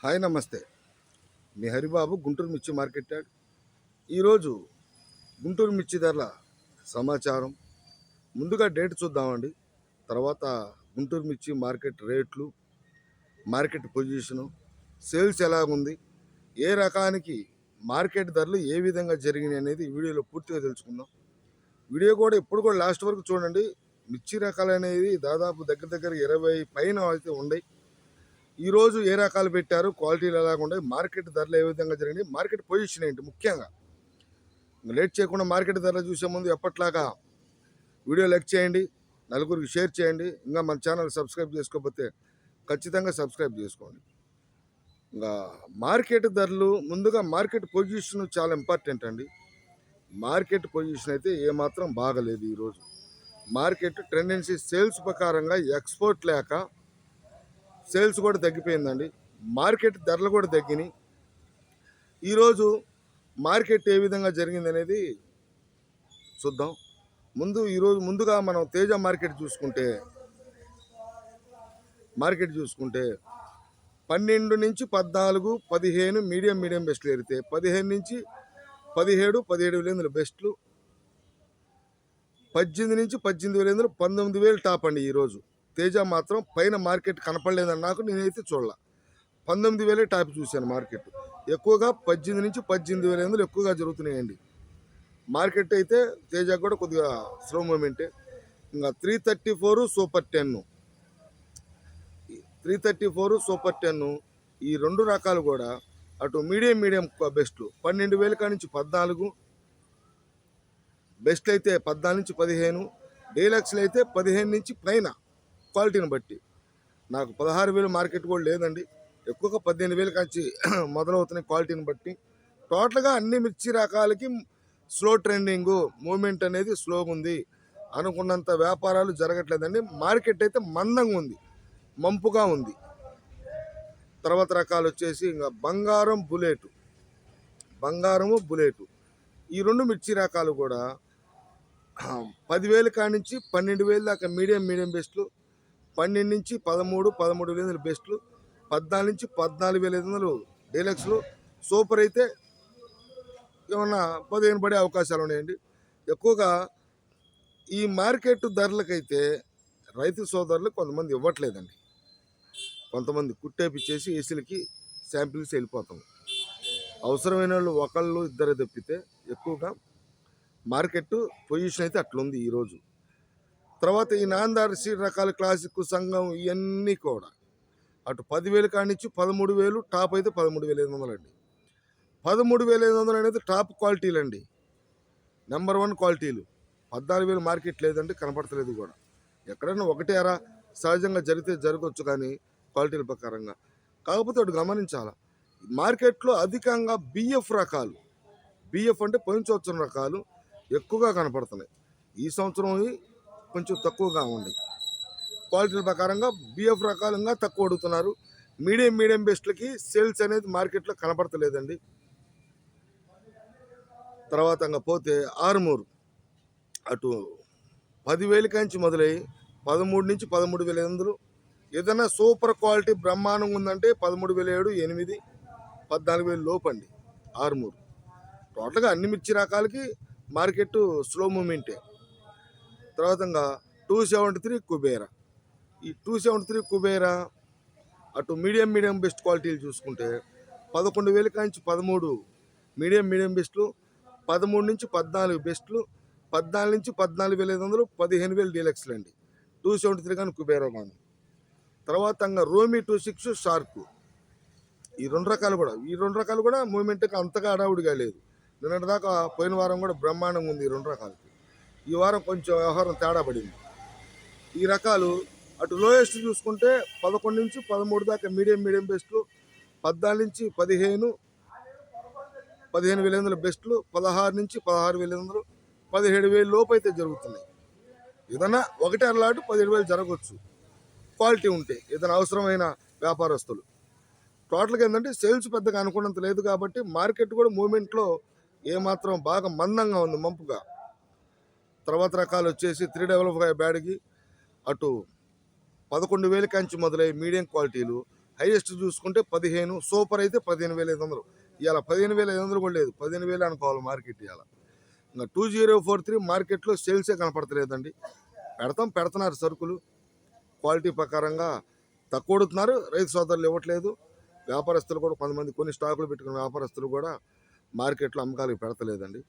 Hi నమస్తే. మీ హరిబాబు గుంటూరు మిర్చి market yard ఈరోజు గుంటూరు మిర్చి ధరల సమాచారం. ముందుగా డేట్ చూద్దామండి. తర్వాత గుంటూరు మిర్చి మార్కెట్ రేట్లు మార్కెట్ పొజిషను సేల్స్ ఎలాగుంది ఏ రకానికి మార్కెట్ ధరలు ఏ విధంగా జరిగినాయి అనేది వీడియోలో పూర్తిగా తెలుసుకుందాం. వీడియో కూడా ఎప్పుడు కూడా లాస్ట్ వరకు చూడండి. మిర్చి రకాలు అనేది దాదాపు దగ్గర దగ్గర ఇరవై పైన అయితే ఉన్నాయి ఈరోజు ఏ రకాలు పెట్టారు? క్వాలిటీలు ఎలా ఉన్నాయి? మార్కెట్ ధరలు ఏ విధంగా జరిగినాయి? మార్కెట్ పొజిషన్ ఏంటి? ముఖ్యంగా ఇంకా లేట్ చేయకుండా మార్కెట్ ధరలు చూసే ముందు ఎప్పట్లాగా వీడియో లైక్ చేయండి నలుగురికి షేర్ చేయండి. ఇంకా మన ఛానల్ సబ్స్క్రైబ్ చేసుకోకపోతే ఖచ్చితంగా సబ్స్క్రైబ్ చేసుకోండి. ఇంకా మార్కెట్ ధరలు ముందుగా మార్కెట్ పొజిషన్ చాలా ఇంపార్టెంట్ అండి. మార్కెట్ పొజిషన్ అయితే ఏమాత్రం బాగలేదు ఈరోజు మార్కెట్ టెండెన్సీ సేల్స్ ప్రకారంగా ఎక్స్పోర్ట్ లేక సేల్స్ కూడా తగ్గిపోయిందండి. మార్కెట్ ధరలు కూడా తగ్గినాయి. ఈరోజు మార్కెట్ ఏ విధంగా జరిగింది అనేది చూద్దాం. ముందు ఈరోజు ముందుగా మనం తేజ మార్కెట్ చూసుకుంటే మార్కెట్ చూసుకుంటే పన్నెండు నుంచి పద్నాలుగు పదిహేను మీడియం మీడియం బెస్ట్లు ఎరితే పదిహేను నుంచి పదిహేడు పదిహేడు వేల బెస్ట్లు పద్దెనిమిది నుంచి పద్దెనిమిది వేల పంతొమ్మిది వేలు టాప్ అండి ఈరోజు. తేజ మాత్రం పైన మార్కెట్ కనపడలేదని నాకు నేనైతే చూడలే. పంతొమ్మిది వేలే టాప్ చూశాను మార్కెట్. ఎక్కువగా పద్దెనిమిది నుంచి పద్దెనిమిది వేల ఎందులో ఎక్కువగా జరుగుతున్నాయండి. మార్కెట్ అయితే తేజ కూడా కొద్దిగా స్లో మూమెంటే ఇంకా three thirty four super ten three thirty four super ten ఈ రెండు రకాలు కూడా అటు మీడియం మీడియం బెస్ట్ పన్నెండు వేల కాడి నుంచి పద్నాలుగు. బెస్ట్ అయితే పద్నాలుగు నుంచి పదిహేను. డీలక్స్లు అయితే పదిహేను నుంచి పైన. క్వాలిటీని బట్టి. నాకు పదహారు వేలు మార్కెట్ కూడా లేదండి. ఎక్కువగా పద్దెనిమిది వేలు కాంచి మొదలవుతున్నాయి క్వాలిటీని బట్టి. టోటల్గా అన్ని మిర్చి రకాలకి స్లో ట్రెండింగ్ మూమెంట్ అనేది స్లోగా ఉంది. అనుకున్నంత వ్యాపారాలు జరగట్లేదండి. మార్కెట్ అయితే మందంగా ఉంది. మంపుగా ఉంది. తర్వాత రకాలు వచ్చేసి ఇంకా బంగారం బుల్లెట్ బంగారము బుల్లెట్ ఈ రెండు మిర్చి రకాలు కూడా పదివేలు కాడి నుంచి పన్నెండు వేలు దాకా మీడియం మీడియం బెస్ట్లు పన్నెండు నుంచి పదమూడు పదమూడు వేల ఐదు బెస్ట్లు పద్నాలుగు నుంచి పద్నాలుగు వేల ఐదు వందలు డీలక్స్లు. సూపర్ అయితే ఏమన్నా పదిహేను పడే అవకాశాలు ఉన్నాయండి. ఎక్కువగా ఈ మార్కెట్ ధరలకైతే రైతు సోదరులు కొంతమంది ఇవ్వట్లేదండి. కొంతమంది కుట్టేపిచ్చేసి ఏసీలకి శాంపిల్స్ వెళ్ళిపోతాం. అవసరమైన వాళ్ళు ఒకళ్ళు ఇద్దరు తప్పితే ఎక్కువగా మార్కెట్ పొజిషన్ అయితే అట్లుంది ఈరోజు. తర్వాత ఈ నాందార్ నాందార్సి రకాల క్లాసిక్ సంఘం ఇవన్నీ కూడా. అటు పదివేలు కానిచ్చి పదమూడు వేలు టాప్ అయితే పదమూడు వేల ఐదు వందలు అండి. పదమూడు వేల ఐదు వందలు అనేది టాప్ క్వాలిటీలు అండి నెంబర్ వన్ క్వాలిటీలు. పద్నాలుగు వేలు మార్కెట్ లేదంటే కనపడతలేదు కూడా. ఎక్కడైనా ఒకటే అరా సహజంగా జరిగితే జరగవచ్చు కానీ క్వాలిటీల ప్రకారంగా. కాకపోతే అటు గమనించాల మార్కెట్లో అధికంగా బిఎఫ్ రకాలు బిఎఫ్ అంటే పోయిన సంవత్సరం రకాలు ఎక్కువగా కనపడుతున్నాయి. ఈ సంవత్సరం కొంచెం తక్కువగా ఉన్నాయి క్వాలిటీల ప్రకారంగా బిఎఫ్ రకాలంగా తక్కువ అడుగుతున్నారు. మీడియం మీడియం బెస్ట్లకి సేల్స్ అనేది మార్కెట్లో కనపడతలేదండి. తర్వాత ఇంకా పోతే ఆరుమూరు. అటు పదివేల కాంచి మొదలై పదమూడు నుంచి పదమూడు వేల ఎనిమిదిలు ఏదైనా సూపర్ క్వాలిటీ బ్రహ్మాండంగా ఉందంటే పదమూడు వేల ఏడు ఎనిమిది పద్నాలుగు వేలు లోపండి. ఆరుమూరు. టోటల్గా అన్ని మిర్చి రకాలకి మార్కెట్ స్లో మూమెంటే తర్వాత టూ సెవెంటీ త్రీ కుబేరా ఈ టూ సెవెంటీ త్రీ కుబేరా అటు మీడియం మీడియం బెస్ట్ క్వాలిటీలు చూసుకుంటే పదకొండు వేల కాంచి పదమూడు మీడియం మీడియం బెస్ట్లు పదమూడు నుంచి పద్నాలుగు బెస్ట్లు పద్నాలుగు నుంచి పద్నాలుగు వేల ఐదు వందలు పదిహేను వేలు డీలక్స్లు అండి. టూ సెవెంటీ త్రీ కానీ కుబేరా కానీ. తర్వాత రోమి టూ సిక్స్ షార్క్ ఈ రెండు రకాలు కూడా ఈ రెండు రకాలు కూడా మూమెంట్కి అంతగా అడావుడిగా లేదు. నిన్నటి దాకా పోయిన వారం కూడా బ్రహ్మాండంగా ఉంది ఈ రెండు రకాలకి. ఈ వారం కొంచెం వ్యవహారం తేడా పడింది. ఈ రకాలు అటు లోయెస్ట్ చూసుకుంటే పదకొండు నుంచి పదమూడు దాకా మీడియం మీడియం బెస్ట్లు పద్నాలుగు నుంచి పదిహేను పదిహేను వేల వందల బెస్ట్లు పదహారు నుంచి పదహారు వేల వందలు పదిహేడు వేల లోపు అయితే జరుగుతున్నాయి. ఏదైనా ఒకటి అరలాటు పదిహేడు వేలు జరగవచ్చు. క్వాలిటీ ఉంటే ఏదైనా అవసరమైన వ్యాపారస్తులు. టోటల్గా ఏంటంటే సేల్స్ పెద్దగా అనుకున్నంత లేదు కాబట్టి మార్కెట్ కూడా మూమెంట్లో ఏమాత్రం బాగా మందంగా ఉంది మంపుగా. తర్వాత రకాలు వచ్చేసి త్రీ డెవలప్ బ్యాడ్కి అటు పదకొండు వేల కంచి మొదలై మీడియం క్వాలిటీలు హైయెస్ట్ చూసుకుంటే పదిహేను సూపర్ అయితే పదిహేను వేల ఐదు వందలు. ఇవాళ పదిహేను వేల ఐదు వందలు కూడా లేదు పదిహేను వేలు అనుకోవాలి మార్కెట్ ఇవాళ ఇంకా టూ జీరో ఫోర్ త్రీ మార్కెట్లో సేల్సే కనపడతలేదండి. పెడతాం పెడుతున్నారు సరుకులు. క్వాలిటీ ప్రకారంగా తక్కువ అడుగుతున్నారు రైతు సోదరులు ఇవ్వట్లేదు. వ్యాపారస్తులు కూడా కొంతమంది కొన్ని స్టాకులు పెట్టుకున్న వ్యాపారస్తులు కూడా మార్కెట్లో అమ్మకాలకు పెడతలేదండి.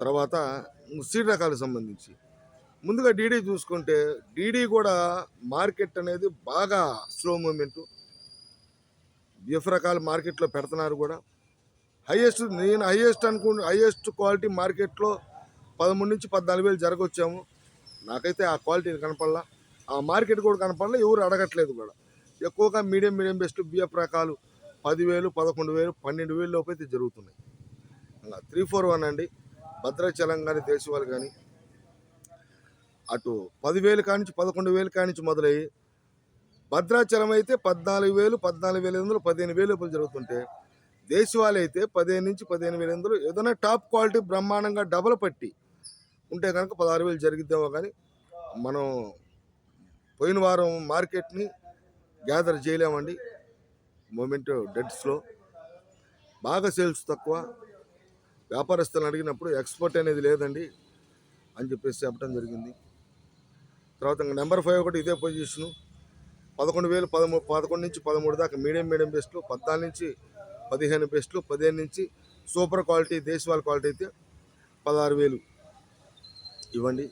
తర్వాత సీడ్ రకాలకు సంబంధించి. ముందుగా డీడీ చూసుకుంటే డీడీ కూడా మార్కెట్ అనేది బాగా స్లో మూమెంట్ బిఎఫ్ రకాలు మార్కెట్లో పెడుతున్నారు కూడా. హైయెస్ట్ నేను హైయెస్ట్ అనుకు హైయెస్ట్ క్వాలిటీ మార్కెట్లో పదమూడు నుంచి పద్నాలుగు వేలు జరగొచ్చాము. నాకైతే ఆ క్వాలిటీ కనపడలా. ఆ మార్కెట్ కూడా కనపడలా ఎవరు అడగట్లేదు కూడా. ఎక్కువగా మీడియం మీడియం బెస్ట్ బిఎఫ్ రకాలు పదివేలు పదకొండు వేలు పన్నెండు వేలు లోపు అయితే జరుగుతున్నాయి. త్రీ ఫోర్ వన్ అండి. భద్రాచలం కానీ దేశవాళి కానీ అటు పదివేలు కానించి పదకొండు వేలు కానించి మొదలయ్యి భద్రాచలం అయితే పద్నాలుగు వేలు పద్నాలుగు వేల ఎనిమిది పదిహేను వేలు ఇప్పుడు జరుగుతుంటే దేశవాళి అయితే పదిహేను నుంచి పదిహేను వేల ఎనిమిది ఏదైనా టాప్ క్వాలిటీ బ్రహ్మాండంగా డబల్ పట్టి ఉంటే కనుక పదహారు వేలు జరిగిద్దామో కానీ మనం పోయిన వారం మార్కెట్ని గ్యాదర్ చేయలేమండి. మూమెంట్ డెడ్స్లో బాగా సేల్స్ తక్కువ. వ్యాపారస్తులను అడిగినప్పుడు ఎక్స్పోర్ట్ అనేది లేదండి అని చెప్పేసి చెప్పడం జరిగింది. తర్వాత ఇంకా నెంబర్ ఫైవ్ ఒకటి ఇదే పొజిషను. పదకొండు వేలు పదమూడు పదకొండు నుంచి పదమూడు దాకా మీడియం మీడియం బెస్ట్లు పద్నాలుగు నుంచి పదిహేను బెస్ట్లు పదిహేను నుంచి సూపర్ క్వాలిటీ దేశవాళ క్వాలిటీ అయితే పదహారు వేలు ఇవ్వండి.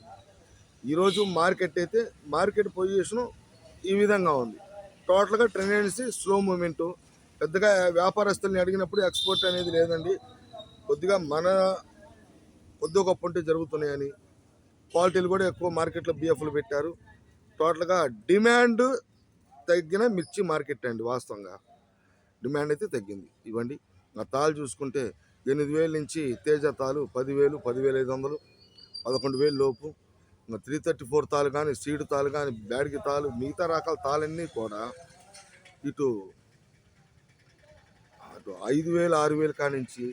ఈరోజు మార్కెట్ అయితే మార్కెట్ పొజిషను ఈ విధంగా ఉంది. టోటల్గా ట్రెండెన్సీ స్లో మూమెంటు. పెద్దగా వ్యాపారస్తుల్ని అడిగినప్పుడు ఎక్స్పోర్ట్ అనేది లేదండి. కొద్దిగా మన పొద్దు గొప్ప ఉంటే జరుగుతున్నాయని క్వాలిటీలు కూడా ఎక్కువ మార్కెట్లో బిఎఫ్లు పెట్టారు. టోటల్గా డిమాండ్ తగ్గిన మిర్చి మార్కెట్ అండి వాస్తవంగా. డిమాండ్ అయితే తగ్గింది. ఇవ్వండి. నా తాలు చూసుకుంటే ఎనిమిది వేల నుంచి తేజ తాలు పదివేలు పదివేల ఐదు వందలు పదకొండు వేలు లోపు. ఇంకా త్రీ థర్టీ ఫోర్ తాలు కానీ సీడ్ తాలు కానీ బ్యాడ్కి తాలు మిగతా రకాల తాలన్నీ కూడా ఇటు అటు ఐదు వేలు ఆరు వేలు కానించి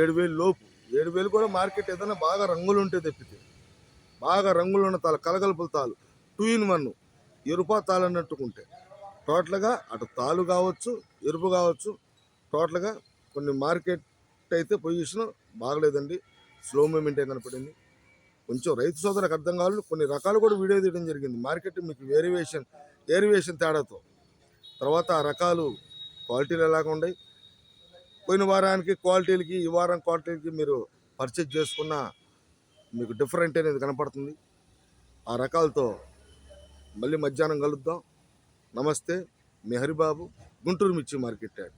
ఏడు వేలు లోపు. ఏడు వేలు కూడా మార్కెట్ ఏదైనా బాగా రంగులు ఉంటే తెప్పితే. బాగా రంగులు ఉన్న తాలు కలగలుపుల తాలు టూ ఇన్ వన్. ఎరుపా తాలు అన్నట్టుకుంటే. టోటల్గా అటు తాలు కావచ్చు ఎరుపు కావచ్చు టోటల్గా కొన్ని మార్కెట్ అయితే పొజిషన్ బాగలేదండి. స్లో మూమెంటే కనపడింది. కొంచెం రైతు సోదరులకు అర్థం కావాలి. కొన్ని రకాలు కూడా వీడియో తీయడం జరిగింది. మార్కెట్ మీకు వేరియేషన్ ఏరివేషన్ తేడాతో. తర్వాత ఆ రకాలు క్వాలిటీలు ఎలాగ ఉన్నాయి పోయిన వారానికి క్వాలిటీలకి ఈ వారం క్వాలిటీలకి మీరు పర్చేజ్ చేసుకున్న మీకు డిఫరెంట్ అనేది కనపడుతుంది. ఆ రకాలతో మళ్ళీ మధ్యాహ్నం కలుద్దాం. నమస్తే మీ హరిబాబు గుంటూరు మిర్చి మార్కెట్ యాడ్.